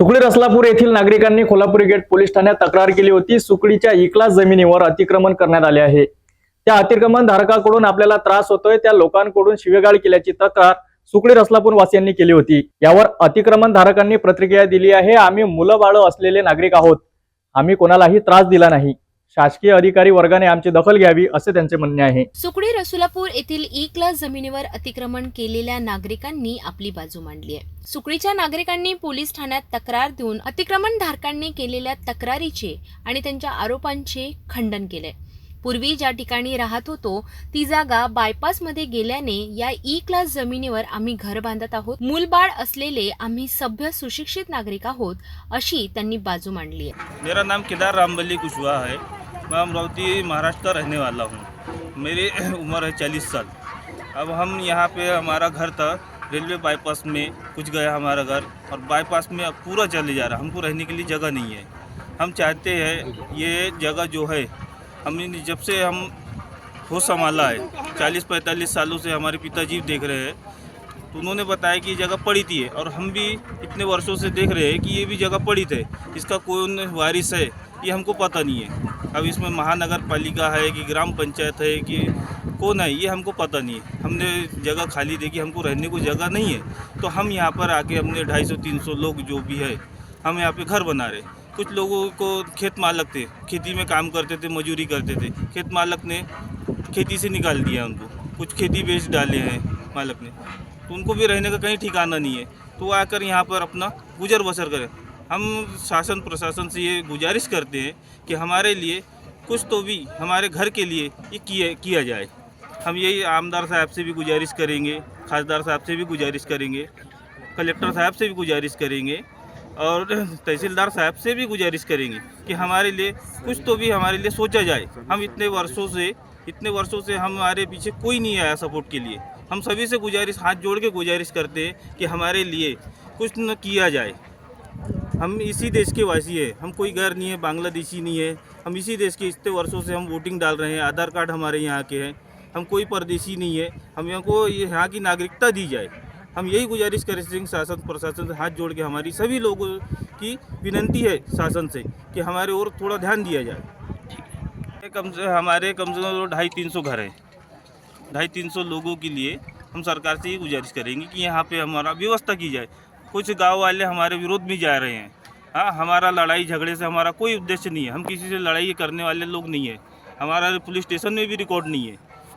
सुकळी रसलापूर येथील नागरिकांनी Kolhapur gate police ठाण्यात तक्रार केली होती. सुकळीच्या इकलास जमिनीवर अतिक्रमण करण्यात आले आहे. त्या अतिक्रमण धारकाकडून आपल्याला त्रास होतोय. त्या लोकांकडून शिवेगाळ केल्याची तक्रार सुकळी रसलापूर वासियांनी केली होती. यावर अतिक्रमण धारकांनी प्रतिक्रिया दिली आहे. आम्ही मुलं असलेले नागरिक आहोत. आम्ही कोणालाही त्रास दिला नाही. शासकीय अधिकारी वर्गाने आमची दखल घ्यावी असे त्यांचे म्हणणे आहे. सुकडी रसुलापूर येथील ई क्लास जमिनीवर अतिक्रमण केलेल्या नागरिकांनी आपली बाजू मांडली आहे. सुकडीच्या नागरिकांनी पोलीस ठाण्यात तक्रार देऊन अतिक्रमण धारकांनी केलेल्या तक्रारीचे आणि त्यांच्या आरोपांचे खंडन केले. पूर्वी ज्या ठिकाणी राहत होतो ती जागा बायपासमध्ये गेल्याने या ई क्लास जमिनीवर आम्ही घर बांधत आहोत. मूलबाळ असलेले आम्ही सभ्य सुशिक्षित नागरिक आहोत अशी त्यांनी बाजू मांडली आहे. मेरा नाम केदार रामबल्ली कुशवाहा है। मैं अमरावती, महाराष्ट्र का रहने वाला हूँ। मेरी उम्र है चालीस साल। अब हम यहाँ पे हमारा घर था, रेलवे बाईपास में, कुछ गया हमारा घर, और बाईपास में अब पूरा चले जा रहा हमको रहने के लिए जगह नहीं है। हम चाहते हैं, ये जगह जो है, हमने जब से हम होश संभाला है, चालीस पैंतालीस सालों से हमारे पिताजी देख रहे हैं तो उन्होंने बताया कि ये जगह पड़ी थी और हम भी इतने वर्षों से देख रहे हैं कि ये भी जगह पड़ी थे इसका कोई वारिस है। ये हमको पता नहीं है। अब इसमें महानगर पालिका है कि ग्राम पंचायत है कि कौन है, ये हमको पता नहीं है। हमने जगह खाली देखी, हमको रहने को जगह नहीं है। तो हम यहाँ पर आके हमने ढाई सौ, तीन सौ लोग जो भी है, हम यहाँ पे घर बना रहे। कुछ लोगों को खेत मालक थे, खेती में काम करते थे, मजूरी करते थे। खेत मालक ने खेती से निकाल दिया उनको। कुछ खेती बेच डाले हैं मालक ने। तो उनको भी रहने का कहीं ठिकाना नहीं है। तो वो आकर यहाँ पर अपना गुजर बसर करें। हम शासन प्रशासन से ये गुजारिश करते हैं कि हमारे लिए कुछ तो भी हमारे घर के लिए ये किया किया जाए। हम यही आमदार साहब से भी गुजारिश करेंगे, खासदार साहब से भी गुजारिश करेंगे, कलेक्टर साहब से भी गुजारिश करेंगे और तहसीलदार साहब से भी गुजारिश करेंगे कि हमारे लिए कुछ तो भी हमारे लिए सोचा जाए। हम इतने वर्षों से, इतने वर्षों से हमारे पीछे कोई नहीं आया सपोर्ट के लिए। हम सभी से गुजारिश, हाथ जोड़ के गुजारिश करते हैं कि हमारे लिए कुछ न किया जाए। हम इसी देश के वासी हैं। हम कोई घर नहीं है, बांग्लादेशी नहीं है। हम इसी देश के इतने वर्षों से हम वोटिंग डाल रहे हैं। आधार कार्ड हमारे यहाँ के हैं। हम कोई परदेशी नहीं है। हम यहाँ को यहाँ की नागरिकता दी जाए। हम यही गुजारिश करें सिंह शासन, प्रशासन से हाथ जोड़ के हमारी सभी लोगों की विनंती है शासन से कि हमारे और थोड़ा ध्यान दिया जाए। कम से हमारे कम से कम ढाई तीन सौ घर हैं। ढाई तीन सौ लोगों के लिए हम सरकार से ये गुजारिश करेंगे कि यहाँ पे हमारा व्यवस्था की जाए। कुछ गाँव वाले हमारे विरोध में जा रहे हैं। हाँ हमारा लड़ाई झगड़े से हमारा कोई उद्देश्य नहीं है। हम किसी से लड़ाई करने वाले लोग नहीं है। हमारा पुलिस स्टेशन में भी रिकॉर्ड नहीं है।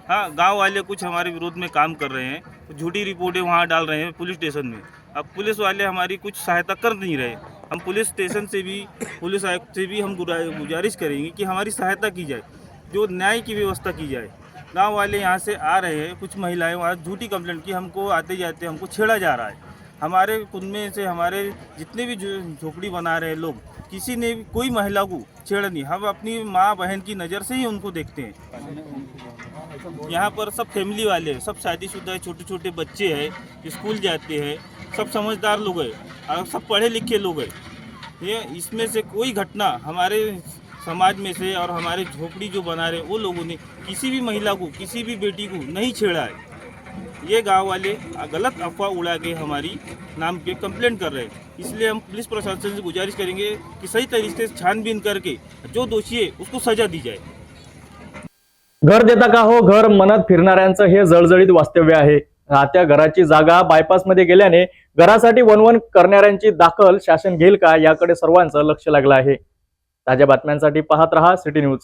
हाँ गाँव वाले कुछ हमारे विरोध में काम कर रहे हैं। झूठी रिपोर्टें वहाँ डाल रहे हैं पुलिस स्टेशन में। अब पुलिस वाले हमारी कुछ सहायता कर नहीं रहे। हम पुलिस स्टेशन से भी, पुलिस आयुक्त से भी हम गुजारिश करेंगे कि हमारी सहायता की जाए, जो न्याय की व्यवस्था की जाए। गाँव वाले यहाँ से आ रहे हैं, कुछ महिलाएँ वहाँ झूठी कंप्लेंट की हमको आते जाते हमको छेड़ा जा रहा है। हमारे कुनबे से हमारे जितने भी झोपड़ी बना रहे लोग, किसी ने कोई महिला को छेड़ा नहीं। हम अपनी माँ बहन की नज़र से ही उनको देखते हैं। यहाँ पर सब फैमिली वाले हैं, सब शादीशुदा है छोटे छोटे बच्चे हैं, स्कूल जाते हैं, सब समझदार लोग हैं, और सब पढ़े लिखे लोग हैं। ये इसमें से कोई घटना हमारे समाज में से और हमारे झोपड़ी जो बना रहे वो लोगों ने किसी भी महिला को, किसी भी बेटी को नहीं छेड़ा है। ये गांव वाले गलत अफवाह उड़ा के हमारी नाम पे कंप्लेंट कर रहे हैं। इसलिए हम पुलिस प्रशासन से गुजारिश करेंगे कि सही तरीके से छानबीन करके जो दोषी है उसको सजा दी जाए। घर देता का हो घर मनात फिरणाऱ्यांचं हे जळजळीत वास्तव्य आहे. राहत्या घराची जागा बायपासमध्ये गेल्याने घरासाठी वनवन करणाऱ्यांची दाखल शासन घेईल का याकडे सर्वांचं लक्ष लागलं आहे. ताज्या बातम्यांसाठी पाहत रहा सिटी न्यूज.